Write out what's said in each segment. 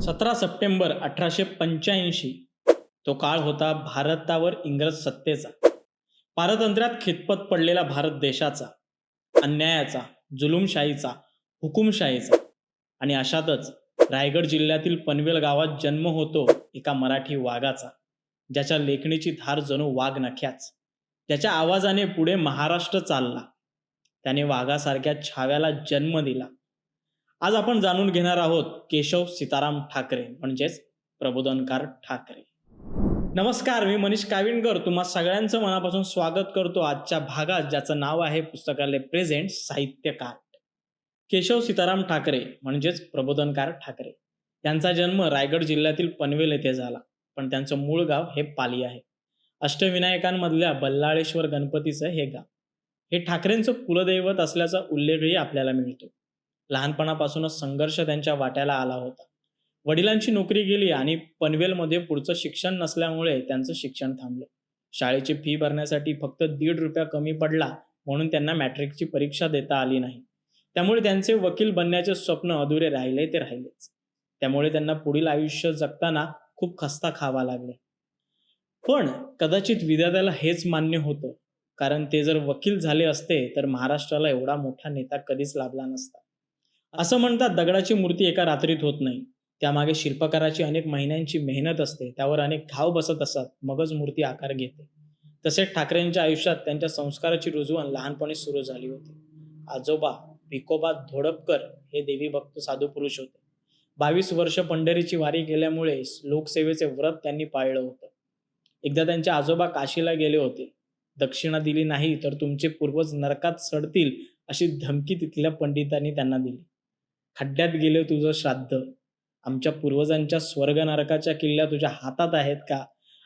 सतरा सप्टेंबर अठराशे पंच्याऐंशी. तो काळ होता भारतावर इंग्रज सत्तेचा. पारतंत्र्यात खितपत पडलेला भारत देशाचा. अन्यायाचा जुलुमशाहीचा हुकुमशाहीचा. आणि अशातच रायगड जिल्ह्यातील पनवेल गावात जन्म होतो एका मराठी वाघाचा. ज्याच्या लेखणीची धार जणू वाघ नख्याच. ज्याच्या आवाजाने पुढे महाराष्ट्र चालला. त्याने वाघासारख्या छाव्याला जन्म दिला. आज आपण जाणून घेणार आहोत केशव सीताराम ठाकरे म्हणजेच प्रबोधनकार ठाकरे. नमस्कार मी मनीष काविणकर तुम्हा सगळ्यांचं मनापासून स्वागत करतो आजच्या भागात ज्याचं नाव आहे पुस्तकालय प्रेझेंट साहित्यकार. केशव सीताराम ठाकरे म्हणजेच प्रबोधनकार ठाकरे. यांचा जन्म रायगड जिल्ह्यातील पनवेल येथे झाला पण त्यांचं मूळ गाव हे पाली आहे. अष्टविनायकांमधल्या बल्लाळेश्वर गणपतीचं हे गाव. हे ठाकरेंचं कुलदैवत असल्याचा उल्लेखही आपल्याला मिळतो. लहानपणापासूनच संघर्ष त्यांच्या वाट्याला आला होता. वडिलांची नोकरी गेली आणि पनवेलमध्ये पुढचं शिक्षण नसल्यामुळे त्यांचं शिक्षण थांबलं. शाळेची फी भरण्यासाठी फक्त दीड रुपया कमी पडला म्हणून त्यांना मॅट्रिकची परीक्षा देता आली नाही. त्यामुळे त्यांचे वकील बनण्याचे स्वप्न अधुरे राहिले ते राहिलेच. त्यामुळे त्यांना पुढील आयुष्य जगताना खूप खस्ता खावा लागले. पण कदाचित विद्यार्थ्याला हेच मान्य होतं. कारण ते जर वकील झाले असते तर महाराष्ट्राला एवढा मोठा नेता कधीच लाभला नसता. असं म्हणतात दगडाची मूर्ती एका रात्रीत होत नाही. त्यामागे शिल्पकाराची अनेक महिन्यांची मेहनत असते. त्यावर अनेक घाव बसत असतात. मगच मूर्ती आकार घेते. तसेच ठाकरेंच्या आयुष्यात त्यांच्या संस्काराची रुजवण लहानपणी सुरू झाली होती. आजोबा भिकोबा धोडपकर हे देवी भक्त साधू पुरुष होते. बावीस वर्ष पंढरीची वारी गेल्यामुळे लोकसेवेचे व्रत त्यांनी पाळलं होतं. एकदा त्यांचे आजोबा काशीला गेले होते. दक्षिणा दिली नाही तर तुमचे पूर्वज नरकात सडतील अशी धमकी तिथल्या पंडितांनी त्यांना दिली. खड्ड्यात गेलं तुझं श्राद्ध. आमच्या पूर्वजांच्या स्वर्ग नरकाच्या किल्ल्या तुझ्या हातात आहेत का?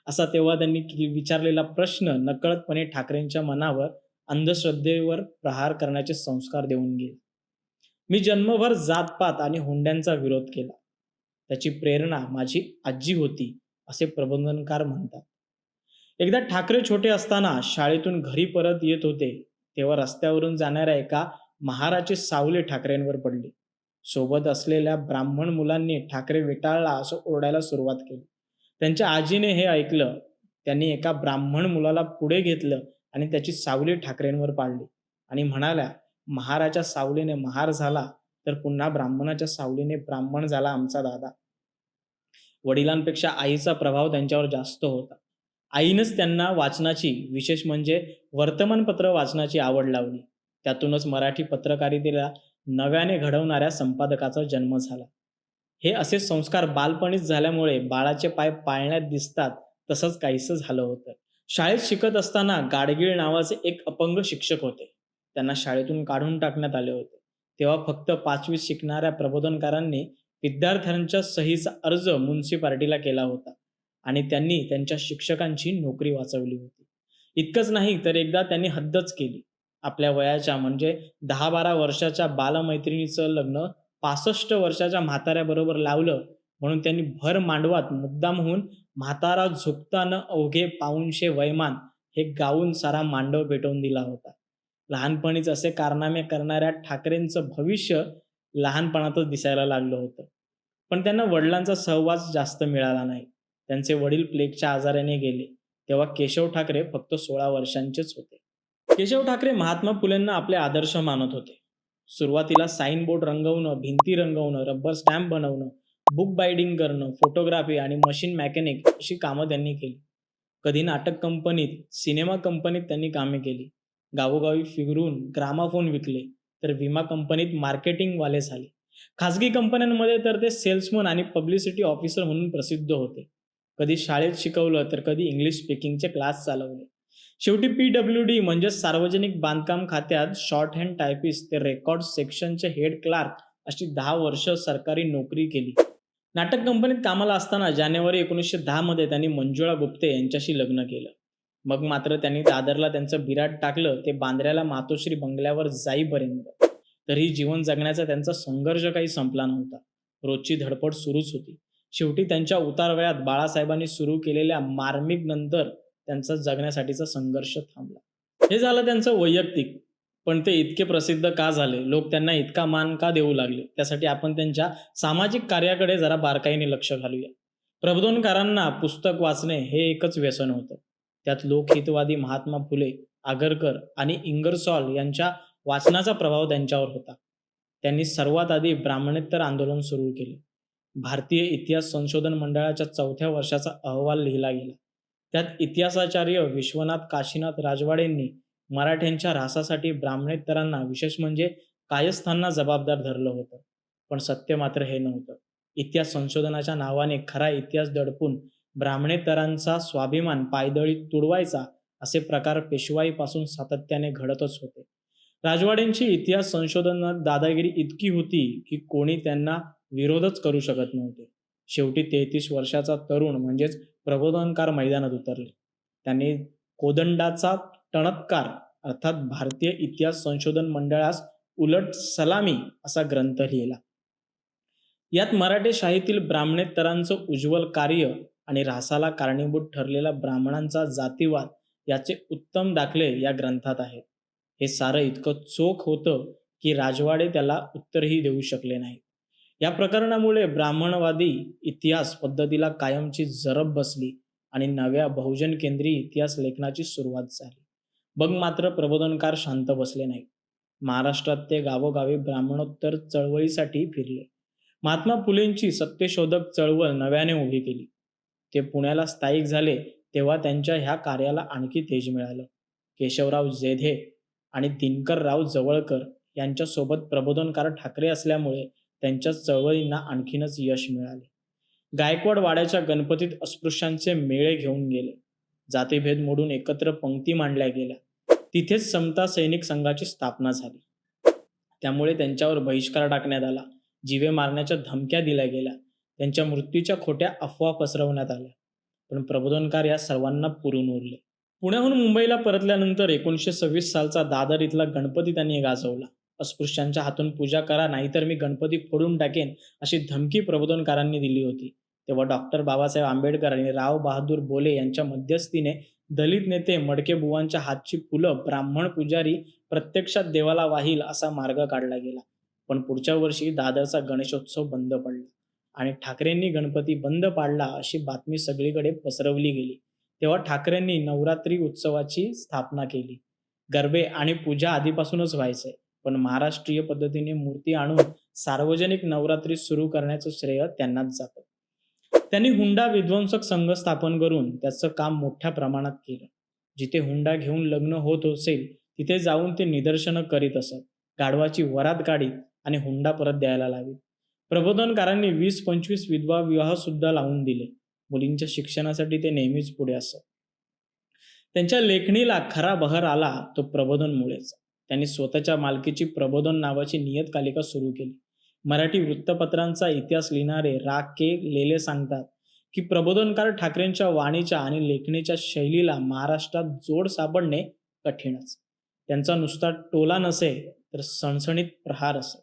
असा तेव्हा त्यांनी विचारलेला प्रश्न नकळतपणे ठाकरेंच्या मनावर अंधश्रद्धेवर प्रहार करण्याचे संस्कार देऊन गेले. मी जन्मभर जातपात आणि हुंड्यांचा विरोध केला. त्याची प्रेरणा माझी आजी होती असे प्रबंधनकार म्हणतात. एकदा ठाकरे छोटे असताना शाळेतून घरी परत येत होते तेव्हा रस्त्यावरून जाणाऱ्या एका महाराचे सावले ठाकरेंवर पडले. सोबत असलेल्या ब्राह्मण मुलांनी ठाकरे विटाळला असं ओरडायला सुरुवात केली. त्यांच्या आजीने हे ऐकलं. त्यांनी एका ब्राह्मण मुलाला पुढे घेतलं आणि त्याची सावली ठाकरेंवर पाडली. आणि म्हणाल्या महाराच्या सावलीने महार झाला तर पुन्हा ब्राह्मणाच्या सावलीने ब्राह्मण झाला आमचा दादा. वडिलांपेक्षा आईचा प्रभाव त्यांच्यावर जास्त होता. आईनंच त्यांना वाचनाची विशेष म्हणजे वर्तमानपत्र वाचनाची आवड लावली. त्यातूनच मराठी पत्रकारितेला नव्याने घडवणाऱ्या संपादकाचा जन्म झाला. हे असे संस्कार बालपणीच झाल्यामुळे बाळाचे पाय पाळण्यात दिसतात तसंच काहीसं झालं होतं. शाळेत शिकत असताना गाडगीळ नावाचे एक अपंग शिक्षक होते. त्यांना शाळेतून काढून टाकण्यात आले होते. तेव्हा फक्त पाचवीत शिकणाऱ्या प्रबोधनकारांनी विद्यार्थ्यांच्या सहीचा अर्ज म्युन्सिपाल्टीला केला होता आणि त्यांनी त्यांच्या शिक्षकांची नोकरी वाचवली होती. इतकंच नाही तर एकदा त्यांनी हद्दच केली. आपल्या वयाच्या म्हणजे दहा बारा वर्षाच्या बालमैत्रिणीचं लग्न पासष्ट वर्षाच्या म्हाताऱ्याबरोबर लावलं म्हणून त्यांनी भर मांडवात मुद्दाम होऊन म्हातारा झुकताना अवघे पाऊनशे वैमान हे गाऊन सारा मांडव पेटवून दिला होता. लहानपणीच असे कारनामे करणाऱ्या ठाकरेंचं भविष्य लहानपणातच दिसायला लागलं होतं. पण त्यांना वडिलांचा सहवास जास्त मिळाला नाही. त्यांचे वडील प्लेगच्या आजाराने गेले. तेव्हा केशव ठाकरे फक्त सोळा वर्षांचेच होते. केशव ठाकरे महात्मा फुलेंना आपले आदर्श मानत होते. सुरुवातीला साईन बोर्ड रंगवणं भिंती रंगवणं रबर स्टॅम्प बनवणं बुक बायडिंग करणं फोटोग्राफी आणि मशीन मॅकॅनिक अशी कामं त्यांनी केली. कधी नाटक कंपनीत सिनेमा कंपनीत त्यांनी कामे केली. गावोगावी फिरून ग्रामाफोन विकले तर विमा कंपनीत मार्केटिंगवाले झाले. खाजगी कंपन्यांमध्ये तर ते सेल्समन आणि पब्लिसिटी ऑफिसर म्हणून प्रसिद्ध होते. कधी शाळेत शिकवलं तर कधी इंग्लिश स्पीकिंगचे क्लास चालवले. शेवटी पी डब्ल्यू डी म्हणजे सार्वजनिक बांधकाम खात्यात शॉर्ट हँड टायपिस्ट ते रेकॉर्ड सेक्शनचे हेड क्लार्क अशी दहा वर्ष सरकारी नोकरी केली. नाटक कंपनीत कामाला असताना जानेवारी एकोणीसशे दहामध्ये त्यांनी मंजुळा गुप्ते यांच्याशी लग्न केलं. मग मात्र त्यांनी दादरला त्यांचं बिराट टाकलं ते बांद्र्याला मातोश्री बंगल्यावर जाईपर्यंत. तरीही जीवन जगण्याचा त्यांचा संघर्ष काही संपला नव्हता. रोजची धडपड सुरूच होती. शेवटी त्यांच्या उतारवयात बाळासाहेबांनी सुरू केलेल्या मार्मिक नंतर त्यांचा जगण्यासाठीचा संघर्ष थांबला. हे झालं त्यांचं वैयक्तिक पण ते इतके प्रसिद्ध का झाले? लोक त्यांना इतका मान का देऊ लागले? त्यासाठी आपण त्यांच्या सामाजिक कार्याकडे जरा बारकाईने लक्ष घालूया. प्रबोधनकारांना पुस्तक वाचणे हे एकच व्यसन होतं. त्यात लोकहितवादी महात्मा फुले आगरकर आणि इंगरसॉल यांच्या वाचनाचा प्रभाव त्यांच्यावर होता. त्यांनी सर्वात आधी ब्राह्मणेतर आंदोलन सुरू केले. भारतीय इतिहास संशोधन मंडळाच्या चौथ्या वर्षाचा अहवाल लिहिला गेला. त्यात इतिहासाचार्य विश्वनाथ काशीनाथ राजवाडेंनी मराठ्यांच्या ऱ्हासासाठी ब्राह्मणेतरांना विशेष म्हणजे कायस्थांना जबाबदार धरलं होतं. पण सत्य मात्र हे नव्हतं. इतिहास संशोधनाच्या नावाने खरा इतिहास दडपून ब्राह्मणेतरांचा स्वाभिमान पायदळी तुडवायचा असे प्रकार पेशवाईपासून सातत्याने घडतच होते. राजवाड्यांची इतिहास संशोधनात दादागिरी इतकी होती की कोणी त्यांना विरोधच करू शकत नव्हते. शेवटी तेहतीस वर्षाचा तरुण म्हणजेच प्रबोधनकार मैदानात उतरले. त्यांनी कोदंडाचा टणत्कार अर्थात भारतीय इतिहास संशोधन मंडळास उलट सलामी असा ग्रंथ लिहिला. यात मराठी शाहीतील ब्राह्मणेतरांचं उज्ज्वल कार्य आणि ऱ्हासाला कारणीभूत ठरलेला ब्राह्मणांचा जातीवाद याचे उत्तम दाखले या ग्रंथात आहेत. हे सारं इतकं चोख होतं की राजवाडे त्याला उत्तरही देऊ शकले नाही या प्रकरणामुळे ब्राह्मणवादी इतिहास पद्धतीला कायमची जरब बसली आणि नव्या बहुजन केंद्रीय इतिहास लेखनाची सुरुवात झाली. बघ मात्र प्रबोधनकार शांत बसले नाही महाराष्ट्रात ते गावोगावी ब्राह्मणोत्तर चळवळीसाठी फिरले. महात्मा फुलेंची सत्यशोधक चळवळ नव्याने उभी केली. ते पुण्याला स्थायिक झाले तेव्हा त्यांच्या ह्या कार्याला आणखी तेज मिळालं. केशवराव जेधे आणि दिनकरराव जवळकर यांच्यासोबत प्रबोधनकार ठाकरे असल्यामुळे त्यांच्या चळवळींना आणखीनच यश मिळाले. गायकवाड वाड्याच्या गणपतीत अस्पृश्यांचे मेळे घेऊन गेले. जातीभेद मोडून एकत्र पंक्ती मांडल्या गेल्या. तिथेच समता सैनिक संघाची स्थापना झाली. त्यामुळे त्यांच्यावर बहिष्कार टाकण्यात आला. जीवे मारण्याच्या धमक्या दिल्या गेल्या. त्यांच्या मृत्यूच्या खोट्या अफवा पसरवण्यात आल्या. पण प्रबोधनकार या सर्वांना पुरून उरले. पुण्याहून मुंबईला परतल्यानंतर एकोणीसशे सव्वीस सालचा दादर इथला गणपती त्यांनी गाजवला. अस्पृश्यांच्या हातून पूजा करा नाहीतर मी गणपती फोडून टाकेन अशी धमकी प्रबोधनकारांनी दिली होती. तेव्हा डॉक्टर बाबासाहेब आंबेडकर आणि राव बहादूर बोले यांच्या मध्यस्थीने दलित नेते मडके बुवांच्या हातची फुलं ब्राह्मण पुजारी प्रत्यक्षात देवाला वाहील असा मार्ग काढला गेला. पण पुढच्या वर्षी दादरचा गणेशोत्सव बंद पडला आणि ठाकरेंनी गणपती बंद पाडला अशी बातमी सगळीकडे पसरवली गेली. तेव्हा ठाकरेंनी नवरात्री उत्सवाची स्थापना केली. गरबे आणि पूजा आधीपासूनच व्हायचंय पण महाराष्ट्रीय पद्धतीने मूर्ती आणून सार्वजनिक नवरात्री सुरू करण्याचं श्रेय त्यांनाच जातं. त्यांनी हुंडा विध्वंसक संघ स्थापन करून त्याचं काम मोठ्या प्रमाणात केलं. जिथे हुंडा घेऊन लग्न होत असेल तिथे जाऊन ते निदर्शनं करीत असत. गाढवाची वरात काढीत आणि हुंडा परत द्यायला लावीत. प्रबोधनकारांनी वीस पंचवीस विधवा विवाह सुद्धा लावून दिले. मुलींच्या शिक्षणासाठी ते नेहमीच पुढे असत. त्यांच्या लेखणीला खरा बहर आला तो प्रबोधनमुळेच. त्यांनी स्वतःच्या मालकीची प्रबोधन नावाची नियतकालिका सुरू केली. मराठी वृत्तपत्रांचा इतिहास लिहिणारे रा के लेले सांगतात की प्रबोधनकार ठाकरेंच्या वाणीच्या आणि लेखणीच्या शैलीला महाराष्ट्रात जोड सापडणे कठीणच. त्यांचा नुसता टोला नसे तर सणसणीत प्रहार असे.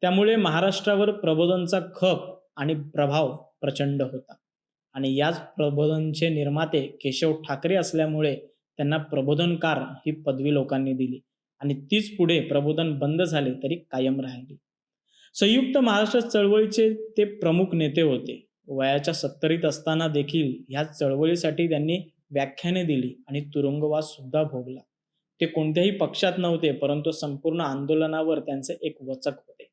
त्यामुळे महाराष्ट्रावर प्रबोधनचा खप आणि प्रभाव प्रचंड होता. आणि याच प्रबोधनचे निर्माते केशव ठाकरे असल्यामुळे त्यांना प्रबोधनकार ही पदवी लोकांनी दिली. आणि तीच पुढे प्रबोधन बंद झाले तरी कायम राहिली. संयुक्त महाराष्ट्र चळवळीचे ते प्रमुख नेते होते. वयाच्या सत्तरीत असताना देखील ह्या चळवळीसाठी त्यांनी व्याख्याने दिली आणि तुरुंगवास सुद्धा भोगला. ते कोणत्याही पक्षात नव्हते परंतु संपूर्ण आंदोलनावर त्यांचे एक वचक होते.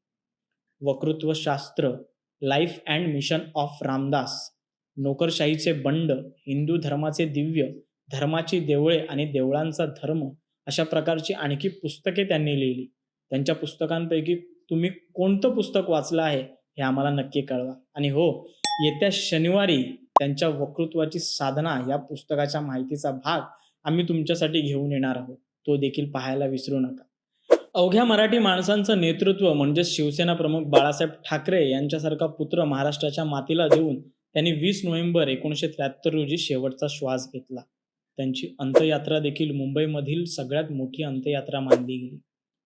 वक्तृत्व शास्त्र life and mission of Ramdas नोकरशाहीचे बंड हिंदू धर्माचे दिव्य धर्माची देवळे आणि देवळांचा धर्म अशा प्रकारची आणखी पुस्तके त्यांनी लिहिली. त्यांच्या पुस्तकांपैकी तुम्ही कोणतं पुस्तक वाचलं आहे हे आम्हाला नक्की कळवा. आणि हो येत्या शनिवारी त्यांच्या वक्तृत्वाची साधना या पुस्तकाच्या माहितीचा भाग आम्ही तुमच्यासाठी घेऊन येणार आहोत. तो देखील पाहायला विसरू नका. अवघ्या मराठी माणसांचं नेतृत्व म्हणजे शिवसेना प्रमुख बाळासाहेब ठाकरे यांच्यासारखा पुत्र महाराष्ट्राच्या मातीला देऊन त्यांनी वीस नोव्हेंबर एकोणीसशे त्र्याहत्तर रोजी शेवटचा श्वास घेतला. त्यांची अंत्ययात्रा देखील मुंबईमधील सगळ्यात मोठी अंत्ययात्रा मानली गेली.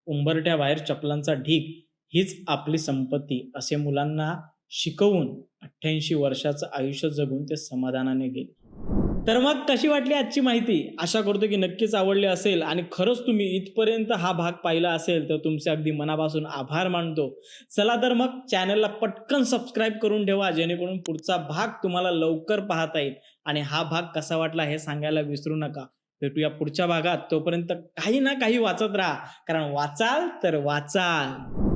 उंबरठ्याबाहेर चपलांचा ढीक हीच आपली संपत्ती असे मुलांना शिकवून अठ्ठ्याऐंशी वर्षाचं आयुष्य जगून ते समाधानाने गेले. तर मग कशी वाटली आजची माहिती? आशा करतो की नक्कीच आवडली असेल आणि खरंच तुम्ही इथपर्यंत हा भाग पाहिला असेल तर तुमचे अगदी मनापासून आभार मानतो. चला तर मग चॅनलला पटकन सबस्क्राईब करून ठेवा जेणेकरून पुढचा भाग तुम्हाला लवकर पाहता येईल. आणि हा भाग कसा वाटला हे सांगायला विसरू नका. भेटूया पुढच्या भागात. तोपर्यंत काही ना काही वाचत राहा. कारण वाचाल तर वाचाल.